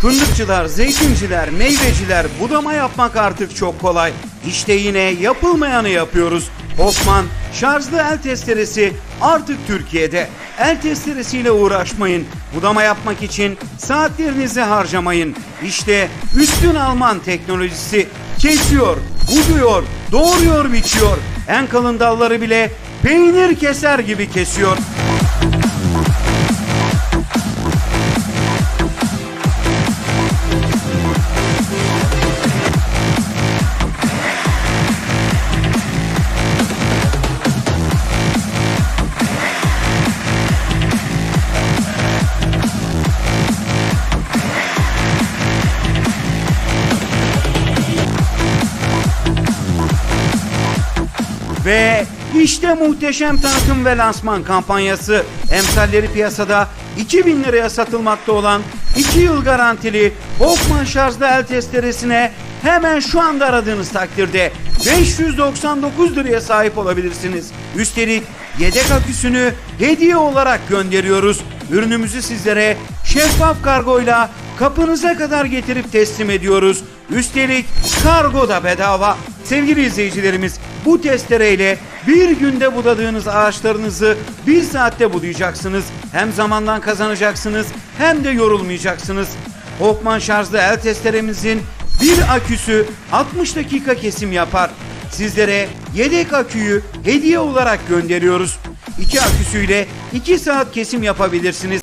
Fındıkçılar, zeytinciler, meyveciler budama yapmak artık çok kolay. İşte yine yapılmayanı yapıyoruz. Hoffman şarjlı el testeresi artık Türkiye'de. El testeresiyle uğraşmayın. Budama yapmak için saatlerinizi harcamayın. İşte üstün Alman teknolojisi kesiyor, buduyor, doğruyor, biçiyor. En kalın dalları bile peynir keser gibi kesiyor. Ve işte muhteşem tanıtım ve lansman kampanyası. Emsalleri piyasada 2000 liraya satılmakta olan 2 yıl garantili Hoffman şarjlı el testeresine hemen şu anda aradığınız takdirde 599 liraya sahip olabilirsiniz. Üstelik yedek aküsünü hediye olarak gönderiyoruz. Ürünümüzü sizlere şeffaf kargoyla kapınıza kadar getirip teslim ediyoruz. Üstelik kargo da bedava. Sevgili izleyicilerimiz bu testereyle bir günde budadığınız ağaçlarınızı bir saatte budayacaksınız. Hem zamandan kazanacaksınız hem de yorulmayacaksınız. Hopman şarjlı el testeremizin bir aküsü 60 dakika kesim yapar. Sizlere yedek aküyü hediye olarak gönderiyoruz. İki aküsüyle 2 saat kesim yapabilirsiniz.